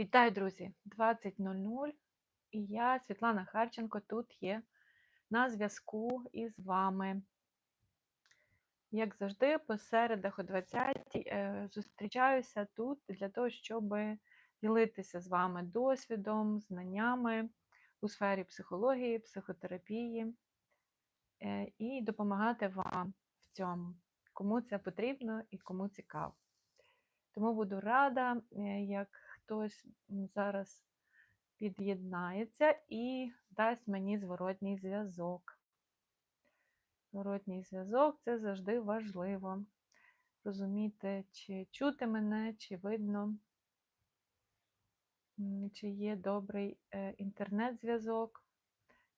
Вітаю, друзі! 20.00 і я, Світлана Харченко, тут є на зв'язку із вами. Як завжди, по середах о 20 е, зустрічаюся тут для того, щоб ділитися з вами досвідом, знаннями у сфері психології, психотерапії е, і допомагати вам в цьому, кому це потрібно і кому цікаво. Тому буду рада, е, як хтось зараз під'єднається і дасть мені зворотній зв'язок. Зворотній зв'язок це завжди важливо. Розуміти, чи чути мене, чи видно, чи є добрий е, інтернет-зв'язок,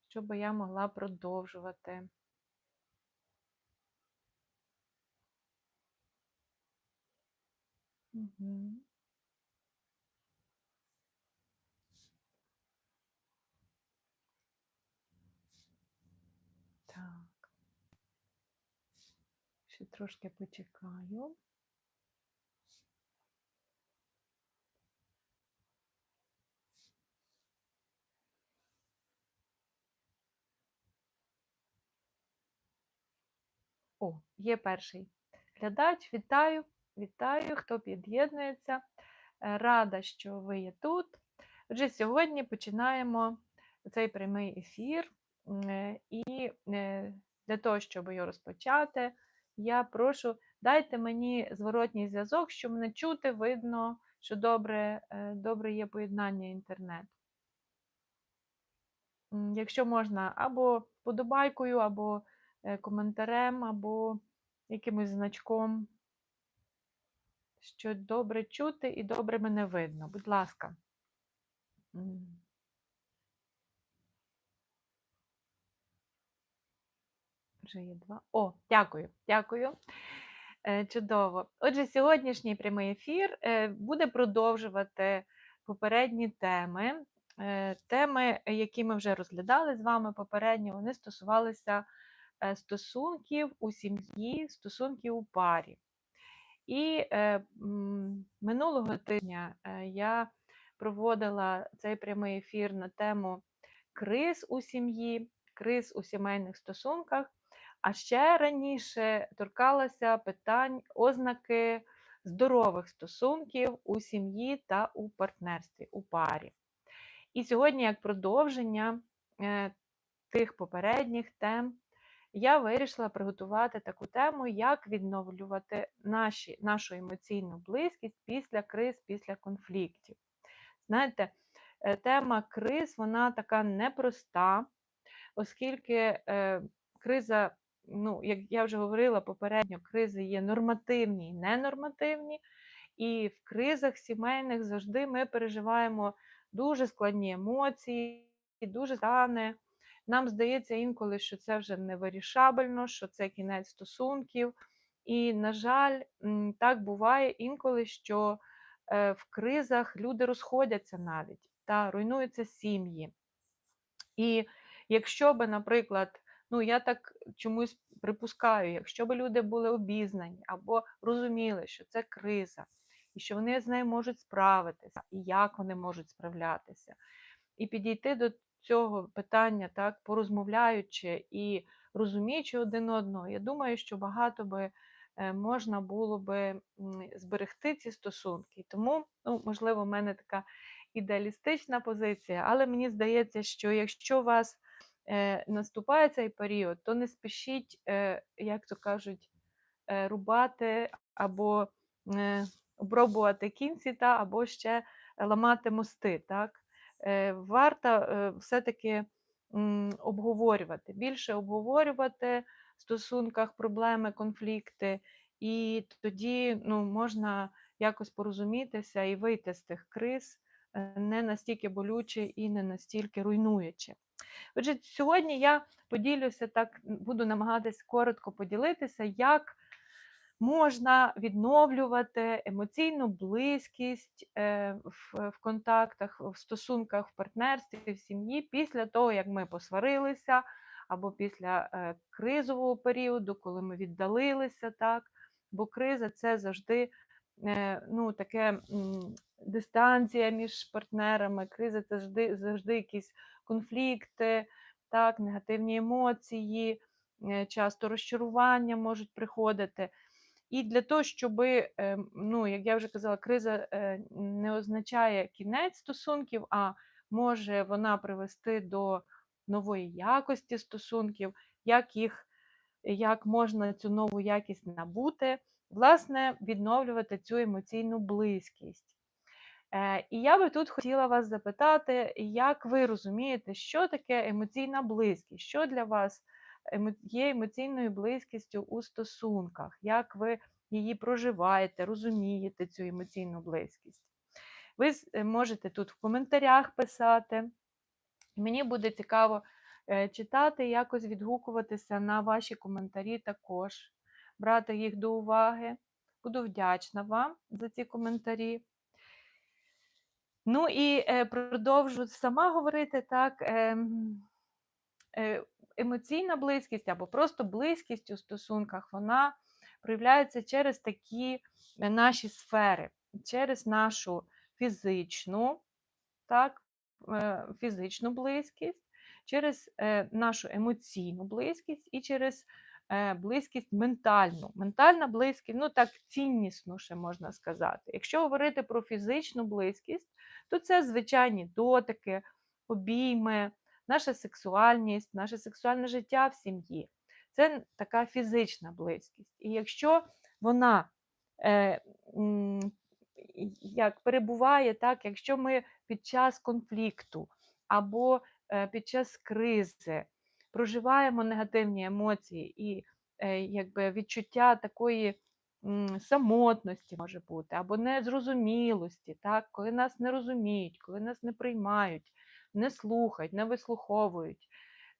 щоб я могла продовжувати. Угу. Ще трошки почекаю. О, є перший глядач. Вітаю, вітаю, хто під'єднується. Е, рада, що ви є тут. Отже, сьогодні починаємо цей прямий ефір. Е, і е, для того, щоб його розпочати, я прошу, дайте мені зворотній зв'язок, щоб мене чути, видно, що добре, добре є поєднання інтернету. Якщо можна, або подобайкою, або коментарем, або якимось значком, що добре чути і добре мене видно. Будь ласка. Вже є два. О, дякую, дякую. Е, чудово. Отже, сьогоднішній прямий ефір е, буде продовжувати попередні теми. Е, теми, які ми вже розглядали з вами попередньо, вони стосувалися стосунків у сім'ї, стосунків у парі. І минулого тижня я проводила цей прямий ефір на тему криз у сім'ї, криз у сімейних стосунках. А ще раніше торкалася питань ознаки здорових стосунків у сім'ї та у партнерстві, у парі. І сьогодні, як продовження е, тих попередніх тем, я вирішила приготувати таку тему, як відновлювати наші, нашу емоційну близькість після криз, після конфліктів. Знаєте, е, тема криз, вона така непроста, оскільки е, криза ну, як я вже говорила попередньо, кризи є нормативні і ненормативні, і в кризах сімейних завжди ми переживаємо дуже складні емоції, дуже стане. Нам здається інколи, що це вже невирішабельно, що це кінець стосунків. І, на жаль, так буває інколи, що е, в кризах люди розходяться навіть та руйнуються сім'ї. І якщо би, наприклад, Ну, я так чомусь припускаю, якщо б люди були обізнані або розуміли, що це криза, і що вони з нею можуть справитися, і як вони можуть справлятися, і підійти до цього питання, так, порозмовляючи і розуміючи один одного, я думаю, що багато би е, можна було би зберегти ці стосунки. Тому, ну, можливо, в мене така ідеалістична позиція, але мені здається, що якщо вас е, наступає цей період, то не спішіть, е, як то кажуть, е, рубати або е, обробувати кінці, та, або ще ламати мости. Так? Е, Варто е, все-таки обговорювати, більше обговорювати в стосунках проблеми, конфлікти, і тоді ну, можна якось порозумітися і вийти з тих криз. Е, не настільки болюче і не настільки руйнуюче. Отже, сьогодні я поділюся так, буду намагатись коротко поділитися, як можна відновлювати емоційну близькість е, в контактах, в стосунках, в партнерстві, в сім'ї після того, як ми посварилися, або після е, кризового періоду, коли ми віддалилися, так. Бо криза це завжди е, ну, таке дистанція між партнерами, криза це завжди, завжди якісь конфлікти, так, негативні емоції, е, часто розчарування можуть приходити. І для того, щоб, ну, як я вже казала, криза е, не означає кінець стосунків, а може вона привести до нової якості стосунків, як їх, як можна цю нову якість набути, власне, відновлювати цю емоційну близькість. Е, І я би тут хотіла вас запитати, як ви розумієте, що таке емоційна близькість, що для вас є емоційною близькістю у стосунках, як ви її проживаєте, розумієте цю емоційну близькість. Ви е, можете тут в коментарях писати. Мені буде цікаво е, читати, якось відгукуватися на ваші коментарі також, брати їх до уваги. Буду вдячна вам за ці коментарі. Ну і е, продовжу сама говорити так. ем, е, Емоційна близькість або просто близькість у стосунках, вона проявляється через такі е, наші сфери, через нашу фізичну, так, е, фізичну близькість, через е, нашу емоційну близькість і через е, близькість ментальну. Ментальна близькість, ну так ціннісно ще можна сказати. Якщо говорити про фізичну близькість, то це звичайні дотики, обійми, наша сексуальність, наше сексуальне життя в сім'ї. Це така фізична близькість. І якщо вона е, як перебуває, так, якщо ми під час конфлікту або е, під час кризи проживаємо негативні емоції і е, якби відчуття такої самотності може бути, або незрозумілості, так, коли нас не розуміють, коли нас не приймають, не слухають, не вислуховують,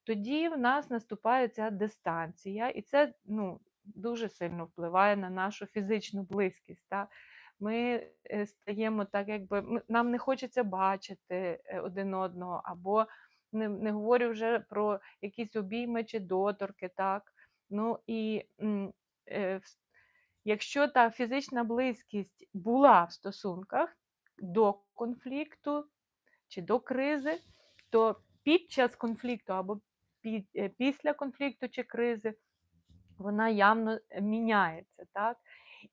тоді в нас наступає ця дистанція, і це ну, дуже сильно впливає на нашу фізичну близькість. Так? Ми е, стаємо так, якби нам не хочеться бачити е, один одного, або не не говорю вже про якісь обійми чи доторки. так. Ну і е, Якщо та фізична близькість була в стосунках до конфлікту чи до кризи, то під час конфлікту або під, е, після конфлікту чи кризи вона явно міняється. так?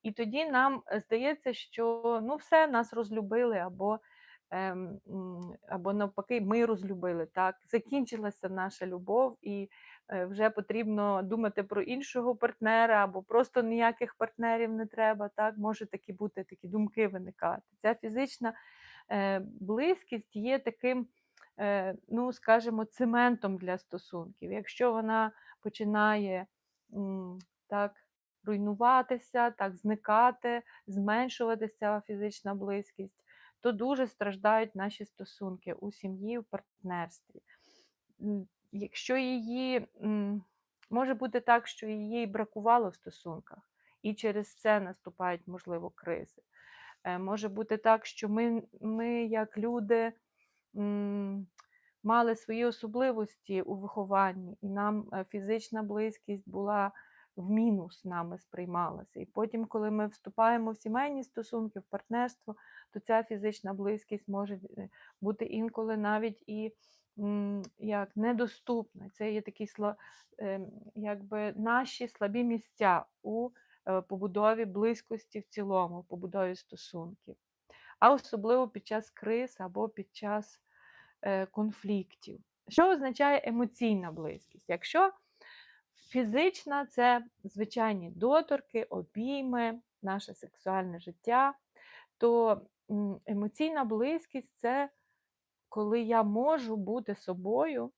І тоді нам здається, що ну все, нас розлюбили, або ем, або навпаки, ми розлюбили. так? Закінчилася наша любов, і Е, вже потрібно думати про іншого партнера, або просто ніяких партнерів не треба. Так, Може такі бути такі думки виникати. Ця фізична е, близькість є таким, е, ну, скажімо, цементом для стосунків. Якщо вона починає так, руйнуватися, так, зникати, зменшуватися фізична близькість, то дуже страждають наші стосунки у сім'ї, в партнерстві якщо її може бути так, що її бракувало в стосунках, і через це наступають, можливо, кризи. Е, може бути так, що ми, ми як люди, мали свої особливості у вихованні, і нам е, фізична близькість була в мінус нами сприймалася. І потім, коли ми вступаємо в сімейні стосунки, в партнерство, то ця фізична близькість може е, бути інколи навіть і як недоступне. Це є такі ем, якби наші слабі місця у е, побудові близькості в цілому, в побудові стосунків, а особливо під час криз або під час е, конфліктів. Що означає емоційна близькість? Якщо фізична це звичайні доторки, обійми, наше сексуальне життя, то емоційна близькість це коли я можу бути собою,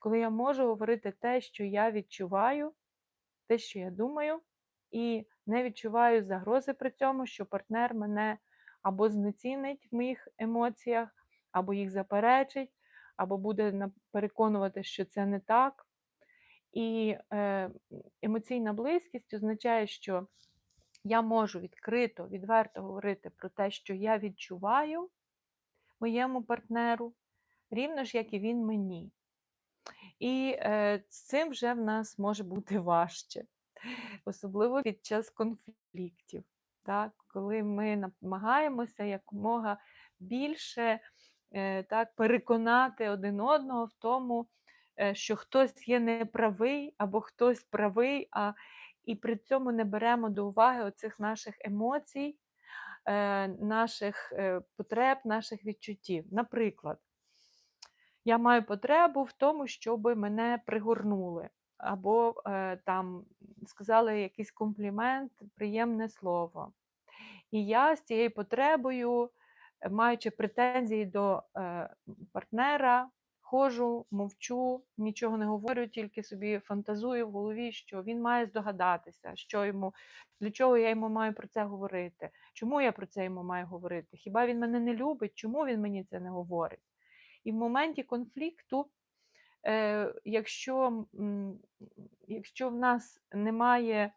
коли я можу говорити те, що я відчуваю, те, що я думаю, і не відчуваю загрози при цьому, що партнер мене або знецінить в моїх емоціях, або їх заперечить, або буде переконувати, що це не так. І е, емоційна близькість означає, що я можу відкрито, відверто говорити про те, що я відчуваю, моєму партнеру, рівно ж, як і він мені. І е, з цим вже в нас може бути важче, особливо під час конфліктів. так, коли ми намагаємося якомога більше е, так, переконати один одного в тому, е, що хтось є неправий або хтось правий, а і при цьому не беремо до уваги оцих наших емоцій, наших е, потреб, наших відчуттів. Наприклад, я маю потребу в тому, щоб мене пригорнули, або е, там сказали якийсь комплімент, приємне слово. І я з цією потребою, е, маючи претензії до е, партнера, ходжу, мовчу, нічого не говорю, тільки собі фантазую в голові, що він має здогадатися, що йому, для чого я йому маю про це говорити, чому я про це йому маю говорити? Хіба він мене не любить? Чому він мені це не говорить? І в моменті конфлікту, е, якщо, якщо в нас немає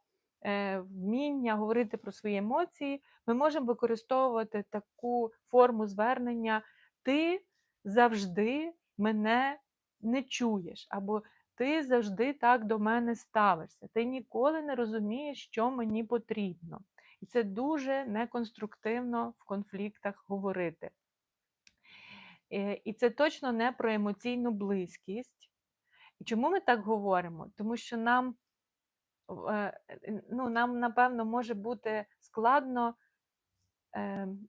е, вміння говорити про свої емоції, ми можемо використовувати таку форму звернення Ти завжди мене не чуєш, або ти завжди так до мене ставишся. Ти ніколи не розумієш, що мені потрібно. І це дуже неконструктивно в конфліктах говорити. Е, І це точно не про емоційну близькість. І чому ми так говоримо? Тому що нам, е, ну, нам, напевно, може бути складно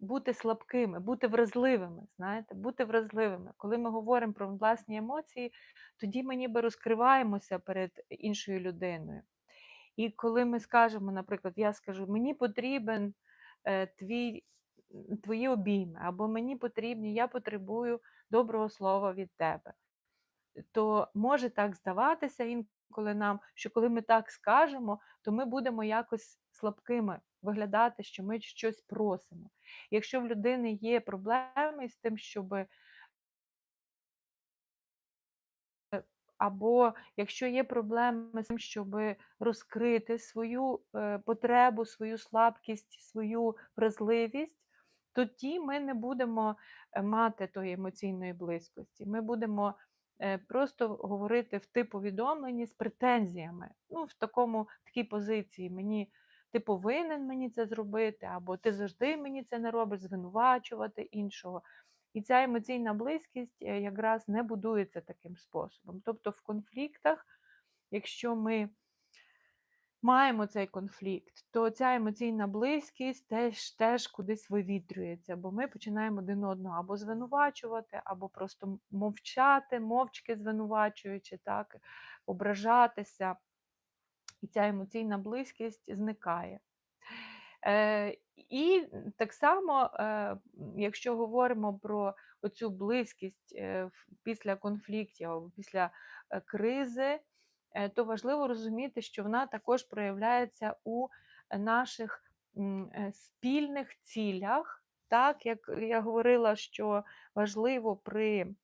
бути слабкими, бути вразливими. знаєте, Бути вразливими. Коли ми говоримо про власні емоції, тоді ми ніби розкриваємося перед іншою людиною. І коли ми скажемо, наприклад, я скажу, мені потрібен е, твій, твої обійми, або мені потрібні, я потребую доброго слова від тебе, то може так здаватися інколи нам, що коли ми так скажемо, то ми будемо якось слабкими виглядати, що ми щось просимо. Якщо в людини є проблеми з тим, щоб Або якщо є проблеми з тим, щоб розкрити свою е, потребу, свою слабкість, свою вразливість, тоді ми не будемо е, мати тої емоційної близькості. Ми будемо е, просто говорити в типу повідомленні з претензіями. Ну, в такому в такій позиції мені ти повинен мені це зробити, або ти завжди мені це не робиш, звинувачувати іншого. І ця емоційна близькість е, якраз не будується таким способом. Тобто в конфліктах, якщо ми маємо цей конфлікт, то ця емоційна близькість теж теж кудись вивітрюється, бо ми починаємо один одного або звинувачувати, або просто мовчати, мовчки звинувачуючи, так, ображатися. І ця емоційна близькість зникає. Е, І так само, е, якщо говоримо про оцю близькість е, після конфліктів після кризи, то важливо розуміти, що вона також проявляється у наших спільних цілях. Так, як я говорила, що важливо при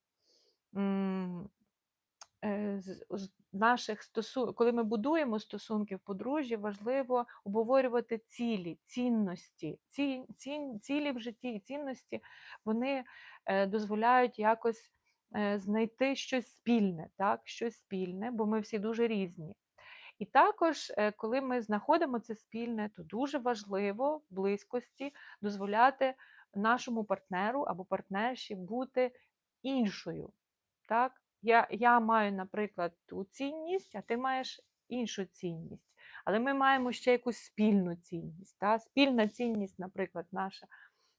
з наших стосунків, коли ми будуємо стосунки в подружжі, важливо обговорювати цілі, цінності. Ці, ці, Цілі в житті і цінності вони е, дозволяють якось е, знайти щось спільне, так? щось спільне, бо ми всі дуже різні. І також, коли ми знаходимо це спільне, то дуже важливо в близькості дозволяти нашому партнеру або партнерші бути іншою. Так? Я я маю, наприклад, ту цінність, а ти маєш іншу цінність. Але ми маємо ще якусь спільну цінність. Та? Спільна цінність, наприклад, наша,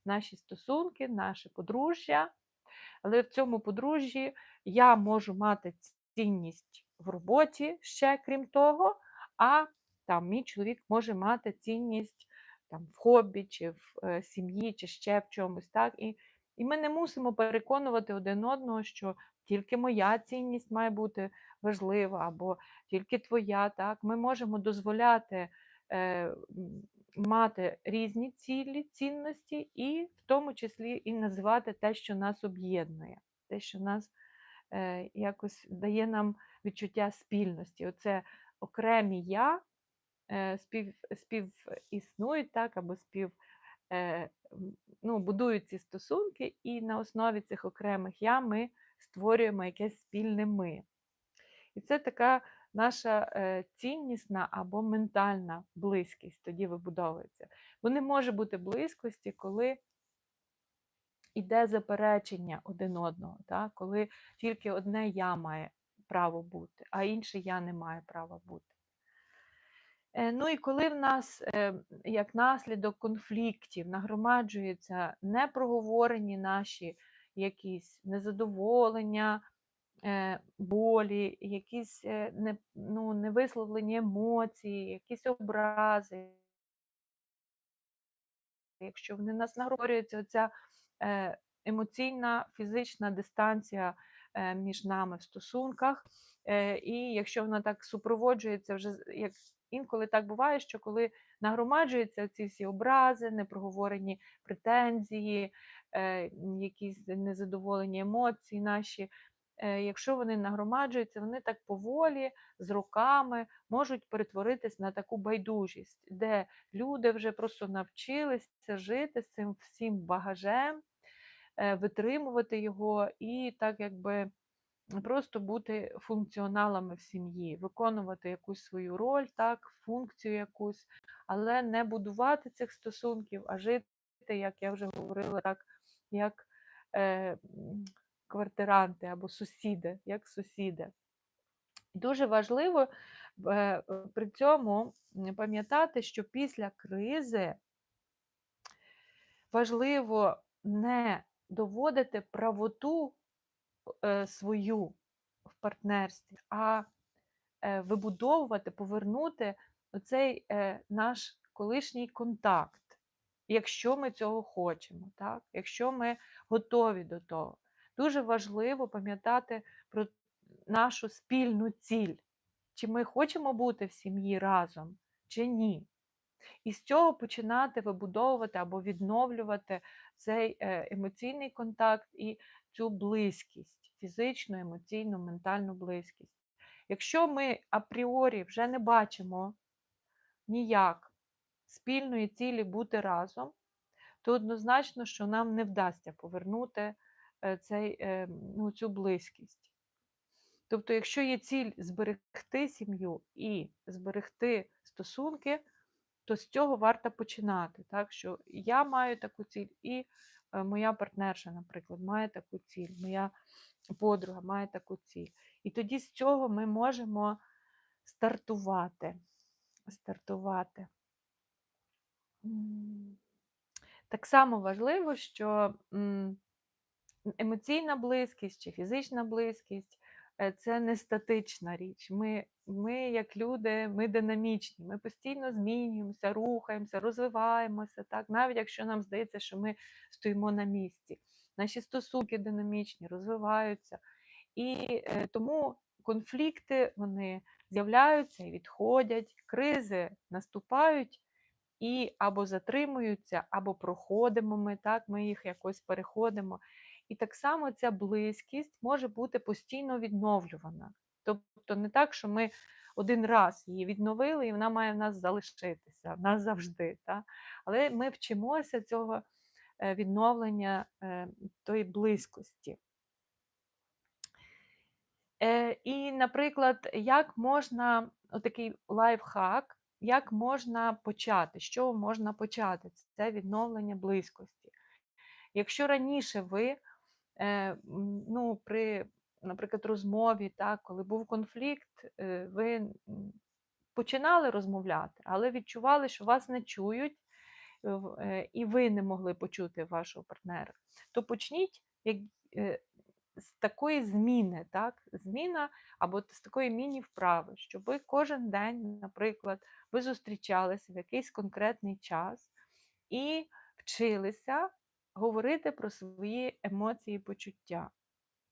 наші стосунки, наше подружжя. Але в цьому подружжі я можу мати цінність в роботі ще, крім того, а там мій чоловік може мати цінність там, в хобі, чи в е, сім'ї, чи ще в чомусь. так. І і ми не мусимо переконувати один одного, що тільки моя цінність має бути важлива, або тільки твоя. Так? Ми можемо дозволяти е, мати різні цілі, цінності, і в тому числі і називати те, що нас об'єднує, те, що нас е, якось дає нам відчуття спільності. Оце окремі я е, спів, співіснують, так, або спів. Е, ну, будують ці стосунки, і на основі цих окремих я ми створюємо якесь спільне ми. І це така наша е, ціннісна або ментальна близькість тоді вибудовується. Бо не може бути близькості, коли іде заперечення один одного, так? коли тільки одне я має право бути, а інше я не маю права бути. Е, Ну і коли в нас, е, як наслідок конфліктів, нагромаджуються непроговорені наші якісь незадоволення, е, болі, якісь е, ну, невисловлені емоції, якісь образи, якщо вони нас нагромаджуються, оця е, емоційна, фізична дистанція між нами в стосунках, і якщо вона так супроводжується вже як інколи так буває, що коли нагромаджуються ці всі образи, непроговорені претензії, якісь незадоволені емоції наші. е, Якщо вони нагромаджуються, вони так поволі, з роками можуть перетворитись на таку байдужість, де люди вже просто навчилися жити з цим всім багажем, е, витримувати його і так якби просто бути функціоналами в сім'ї, виконувати якусь свою роль, так, функцію якусь, але не будувати цих стосунків, а жити, як я вже говорила, так, як е, квартиранти або сусіди, як сусіди. Дуже важливо е, при цьому пам'ятати, що після кризи важливо не доводити правоту е, свою в партнерстві, а е, вибудовувати, повернути оцей е, наш колишній контакт, якщо ми цього хочемо, так? якщо ми готові до того. Дуже важливо пам'ятати про нашу спільну ціль, чи ми хочемо бути в сім'ї разом, чи ні. І з цього починати вибудовувати або відновлювати цей е, емоційний контакт і цю близькість, фізичну, емоційну, ментальну близькість. Якщо ми апріорі вже не бачимо ніяк спільної цілі бути разом, то однозначно, що нам не вдасться повернути е, цей, е, ну, цю близькість. Тобто, якщо є ціль зберегти сім'ю і зберегти стосунки, то з цього варто починати. Так? Що я маю таку ціль, і е, моя партнерша, наприклад, має таку ціль, моя подруга має таку ціль. І тоді з цього ми можемо стартувати. стартувати. Так само важливо, що емоційна близькість чи фізична близькість е, це не статична річ. Ми, ми, як люди, ми динамічні, ми постійно змінюємося, рухаємося, розвиваємося, так? навіть якщо нам здається, що ми стоїмо на місці. Наші стосунки динамічні, розвиваються. І е, тому конфлікти вони з'являються і відходять, кризи наступають і або затримуються, або проходимо ми, так, ми їх якось переходимо. І так само ця близькість може бути постійно відновлювана. Тобто не так, що ми один раз її відновили, і вона має в нас залишитися, в нас завжди. Так? Але ми вчимося цього е, відновлення е, тої близькості. Е, І, наприклад, як можна отакий лайфхак, як можна почати, з чого можна почати? Це відновлення близькості. Якщо раніше ви е, ну, при, наприклад, розмові, так, коли був конфлікт, е, ви починали розмовляти, але відчували, що вас не чують, е, і ви не могли почути вашого партнера, то почніть як, з такої зміни, так, зміна або з такої міні-вправи, щоб ви кожен день, наприклад, ви зустрічалися в якийсь конкретний час і вчилися говорити про свої емоції і почуття.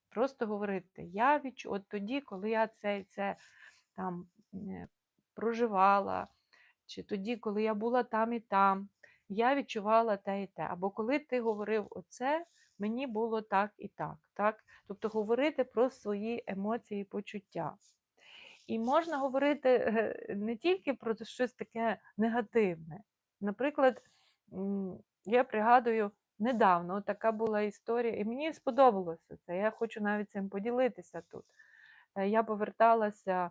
Просто говорити, я відчу... от тоді, коли я це це там проживала, чи тоді, коли я була там і там, я відчувала те і те. Або коли ти говорив оце, мені було так і так. так? Тобто говорити про свої емоції і почуття. І можна говорити е, не тільки про щось таке негативне. Наприклад, я пригадую, недавно така була історія, і мені сподобалося це. Я хочу навіть цим поділитися тут. Е, я поверталася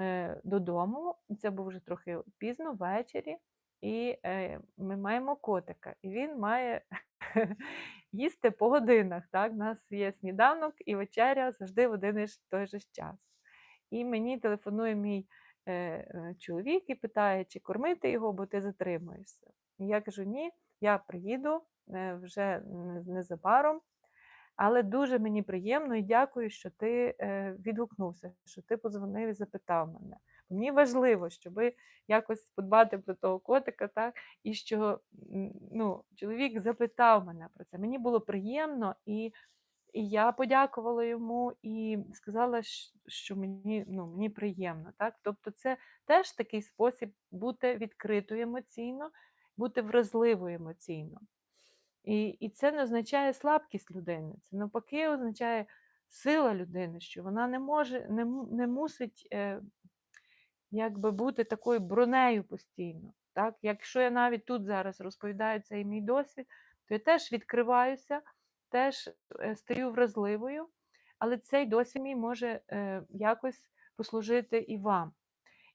е, додому. Це був вже трохи пізно ввечері, і ми маємо котика. І він має їсти по годинах. Так? У нас є сніданок і вечеря завжди в один і той же час. І мені телефонує мій е, е, чоловік і питає, чи кормити його, бо ти затримуєшся. І я кажу, ні, я приїду е, вже незабаром. Але дуже мені приємно і дякую, що ти е, відгукнувся, що ти подзвонив і запитав мене. Мені важливо, щоб якось подбати про того котика, так, і що ну, чоловік запитав мене про це. Мені було приємно, і, і я подякувала йому і сказала, що мені, ну, мені приємно. Так? Тобто, це теж такий спосіб бути відкритою емоційно, бути вразливою емоційно. І, і це не означає слабкість людини, це навпаки означає сила людини, що вона не може, не, не мусить е, якби бути такою бронею постійно. Так? Якщо я навіть тут зараз розповідаю цей мій досвід, то я теж відкриваюся, теж е, стаю вразливою, але цей досвід мій може е, якось послужити і вам.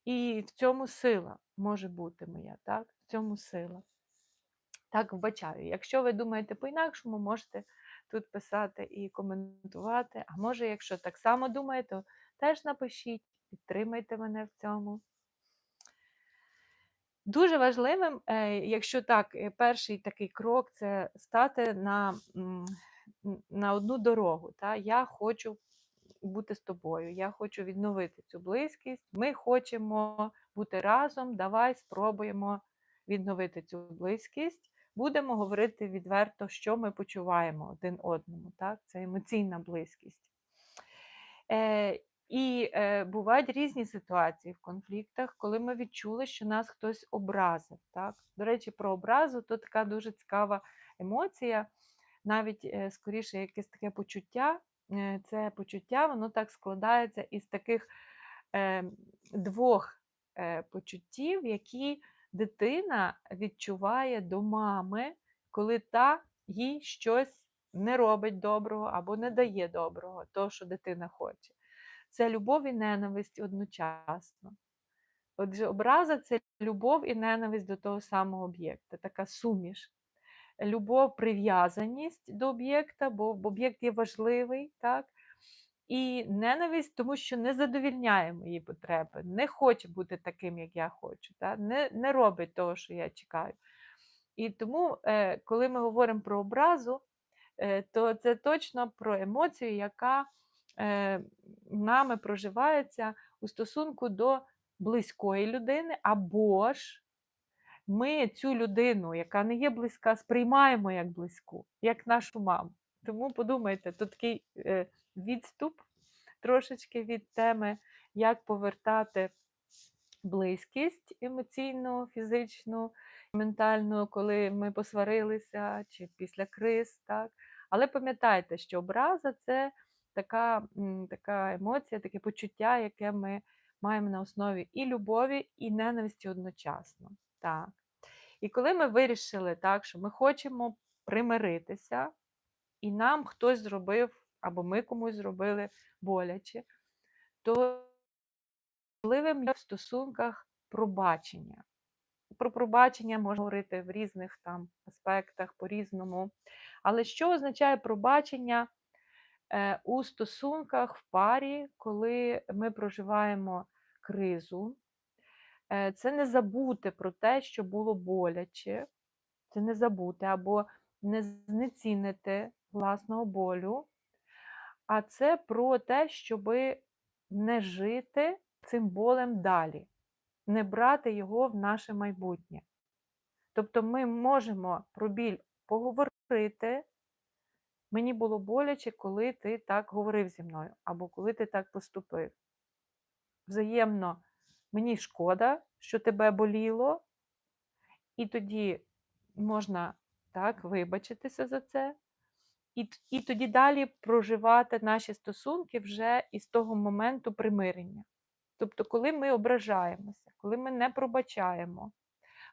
І в цьому сила може бути моя, так? В цьому сила. Так вбачаю. Якщо ви думаєте по-інакшому, можете тут писати і коментувати. А може, якщо так само думаєте, то теж напишіть, підтримайте мене в цьому. Дуже важливим, е, якщо так, е, перший такий крок це стати на, на одну дорогу. Та? Я хочу бути з тобою, я хочу відновити цю близькість. Ми хочемо бути разом. Давай спробуємо відновити цю близькість. Будемо говорити відверто, що ми почуваємо один одному. Так? Це емоційна близькість. Е, і е, бувають різні ситуації в конфліктах, коли ми відчули, що нас хтось образив. Так? До речі, про образу то така дуже цікава емоція, навіть е, скоріше якесь таке почуття. Е, це почуття, воно так складається із таких е, двох е, почуттів, які дитина відчуває до мами, коли та їй щось не робить доброго або не дає доброго, того, що дитина хоче. Це любов і ненависть одночасно. Отже, образа це любов і ненависть до того самого об'єкта, така суміш. Любов, прив'язаність до об'єкта, бо об'єкт є важливий, так? І ненависть, тому що не задовільняє мої потреби, не хоче бути таким, як я хочу, так? Не, не робить того, що я чекаю. І тому, е, коли ми говоримо про образу, е, то це точно про емоцію, яка нами проживається у стосунку до близької людини, або ж ми цю людину, яка не є близька, сприймаємо як близьку, як нашу маму. Тому подумайте, тут такий е, відступ трошечки від теми, як повертати близькість емоційну, фізичну, ментальну, коли ми посварилися, чи після криз. Так? Але пам'ятайте, що образа це така, така емоція, таке почуття, яке ми маємо на основі і любові, і ненависті одночасно. Так. І коли ми вирішили, так, що ми хочемо примиритися, і нам хтось зробив, або ми комусь зробили боляче, то важливим є в стосунках пробачення. Про пробачення можна говорити в різних там аспектах по-різному. Але що означає пробачення у стосунках в парі, коли ми проживаємо кризу? Е, Це не забути про те, що було боляче, це не забути або не знецінити власного болю, а це про те, щоб не жити цим болем далі, не брати його в наше майбутнє. Тобто ми можемо про біль поговорити. Мені було боляче, коли ти так говорив зі мною, або коли ти так поступив. Взаємно, мені шкода, що тебе боліло, і тоді можна так вибачитися за це, і, і тоді далі проживати наші стосунки вже із того моменту примирення. Тобто, коли ми ображаємося, коли ми не пробачаємо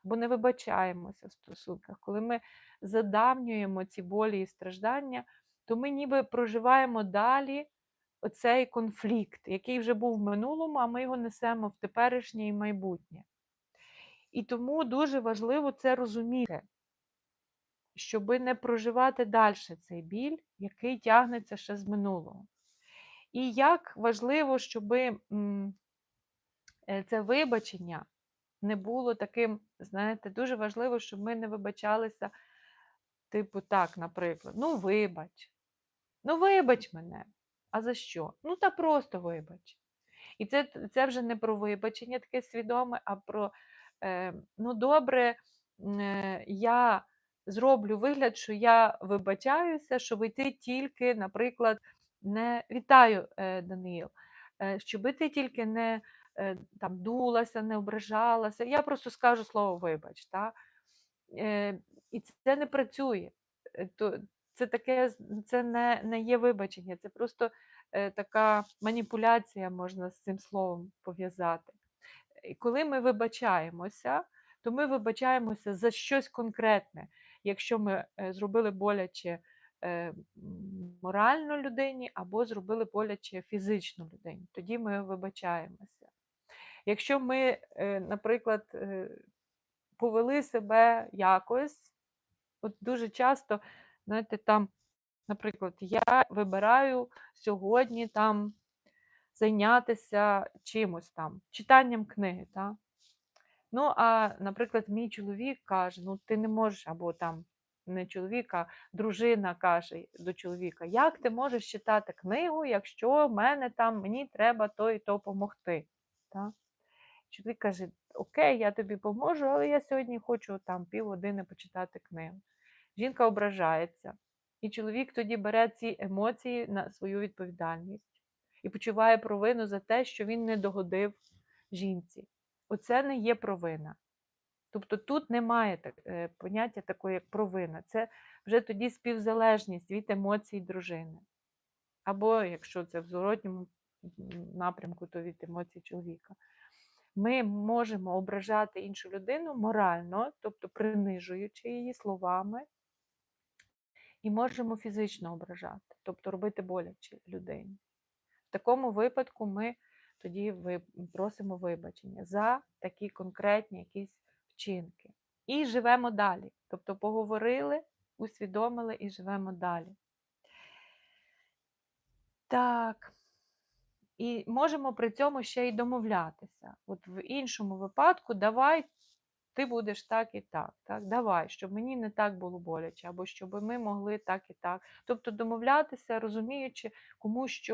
або не вибачаємося в стосунках, коли ми задавнюємо ці болі і страждання, то ми ніби проживаємо далі оцей конфлікт, який вже був в минулому, а ми його несемо в теперішнє і майбутнє. І тому дуже важливо це розуміти, щоб не проживати далі цей біль, який тягнеться ще з минулого. І як важливо, щоб це вибачення не було таким, знаєте, дуже важливо, щоб ми не вибачалися, типу, так, наприклад, ну, вибач, ну, вибач мене. А за що? Ну, та просто вибач. І це це вже не про вибачення таке свідоме, а про е, ну, добре, е, я зроблю вигляд, що я вибачаюся, щоб ти тільки, наприклад, не вітаю, е, Даниїл, е, щоб ти тільки не там, дулася, не ображалася. Я просто скажу слово вибач. Та? Е, І це не працює. Е, Це таке, це не, не є вибачення, це просто е, така маніпуляція можна з цим словом пов'язати. І коли ми вибачаємося, то ми вибачаємося за щось конкретне. Якщо ми е, зробили боляче е, морально людині або зробили боляче фізично людині, тоді ми вибачаємося. Якщо ми, е, наприклад, повели себе якось, от дуже часто, знаєте, там, наприклад, я вибираю сьогодні там зайнятися чимось там, читанням книги. Та? Ну, а, наприклад, мій чоловік каже: ну, ти не можеш, або там не чоловік, а дружина каже до чоловіка, як ти можеш читати книгу, якщо в мене там мені треба то і то допомогти. Та? Чоловік каже, Окей, я тобі поможу, але я сьогодні хочу там півгодини почитати книгу. Жінка ображається, і чоловік тоді бере ці емоції на свою відповідальність і почуває провину за те, що він не догодив жінці. Оце не є провина. Тобто тут немає так, е, поняття такої, як провина. Це вже тоді співзалежність від емоцій дружини. Або, якщо це в зворотньому напрямку, то від емоцій чоловіка. Ми можемо ображати іншу людину морально, тобто принижуючи її словами, і можемо фізично ображати, тобто робити боляче людині. В такому випадку ми тоді просимо вибачення за такі конкретні якісь вчинки. І живемо далі. Тобто поговорили, усвідомили і живемо далі. Так. І можемо при цьому ще й домовлятися. От в іншому випадку, давай ти будеш так і так. так, Давай, щоб мені не так було боляче, або щоб ми могли так і так. Тобто домовлятися, розуміючи, кому що